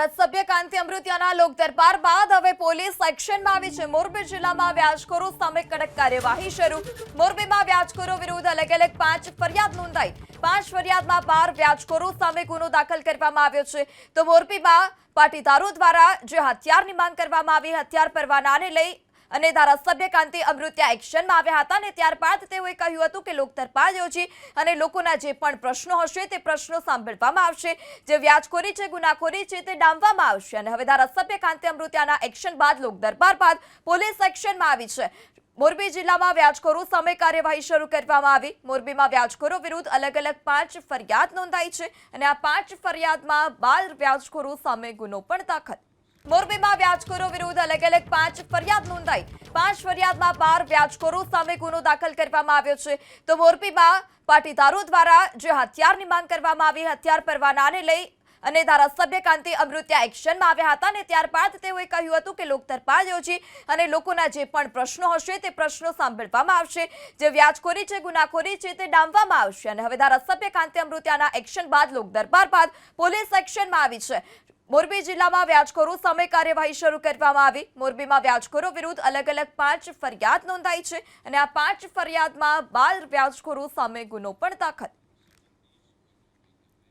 ધારાસભ્ય કાંતિ અમૃતિયાના લોક બાદ હવે પોલીસ એક્શનમાં આવી છે. મોરબી જિલ્લામાં વ્યાજખોરો સામે કડક કાર્યવાહી શરૂ. મોરબીમાં વ્યાજખોરો વિરુદ્ધ અલગ અલગ પાંચ ફરિયાદ નોંધાઈ. પાંચ ફરિયાદમાં બાર વ્યાજખોરો સામે ગુનો દાખલ કરવામાં આવ્યો છે. તો મોરબીમાં પાટીદારો દ્વારા જે હથિયારની માંગ કરવામાં આવી, હથિયાર પરવાનાને લઈ અને ધારાસભ્ય કાંતિ અમૃત્યા એક્શનમાં આવ્યા હતા અને ત્યારબાદ તેઓએ કહ્યું હતું કે લોકતરપાળ યોજી અને લોકોના જે પણ પ્રશ્નો હશે તે પ્રશ્નો સાંભળવામાં આવશે. જે વ્યાજખોરી છે, ગુનાખોરી છે તે ડામવામાં આવશે અને હવે ધારાસભ્ય કાંતિ અમૃત્યાના એક્શન બાદ લોકદરબાર બાદ પોલીસ એક્શનમાં આવી છે. મોરબી જિલ્લામાં વ્યાજખોરો સામે કાર્યવાહી શરૂ કરવામાં આવી. મોરબીમાં વ્યાજખોરો વિરુદ્ધ અલગ અલગ પાંચ ફરિયાદ નોંધાઈ છે અને આ પાંચ ફરિયાદમાં બાર વ્યાજખોરો સામે ગુનો પણ દાખલ. મોરબીમાં વ્યાજખોરો વિરુદ્ધ અલગ અલગ પાંચ ફરિયાદ નોંધાઈ. પાંચ ફરિયાદમાં બાર વ્યાજખોરો સામે ગુનો દાખલ કરવામાં આવ્યો છે. તો મોરબીમાં પાટીદારો દ્વારા જે હથિયારની માંગ કરવામાં આવી, હથિયાર પરવાનાને લઈ અને ધારાસભ્ય કાંતિ અમૃત્યા એક્શનમાં આવ્યા હતા અને ત્યારબાદ તેઓએ કહ્યું હતું કે લોકતરપાલ યોજી અને લોકોના જે પણ પ્રશ્નો હશે તે પ્રશ્નો સાંભળવામાં આવશે. જે વ્યાજખોરી છે, ગુનાખોરી છે તે ડામવામાં આવશે અને હવે ધારાસભ્ય કાંતિ અમૃત્યાના એક્શન બાદ લોકદરબાર બાદ પોલીસ એક્શનમાં આવી છે. મોરબી જિલ્લામાં વ્યાજખોરો સામે કાર્યવાહી શરૂ કરવામાં આવી. મોરબીમાં વ્યાજખોરો વિરુદ્ધ અલગ અલગ પાંચ ફરિયાદ નોંધાઈ છે અને આ પાંચ ફરિયાદમાં બાર વ્યાજખોરો સામે ગુનો પણ દાખલ.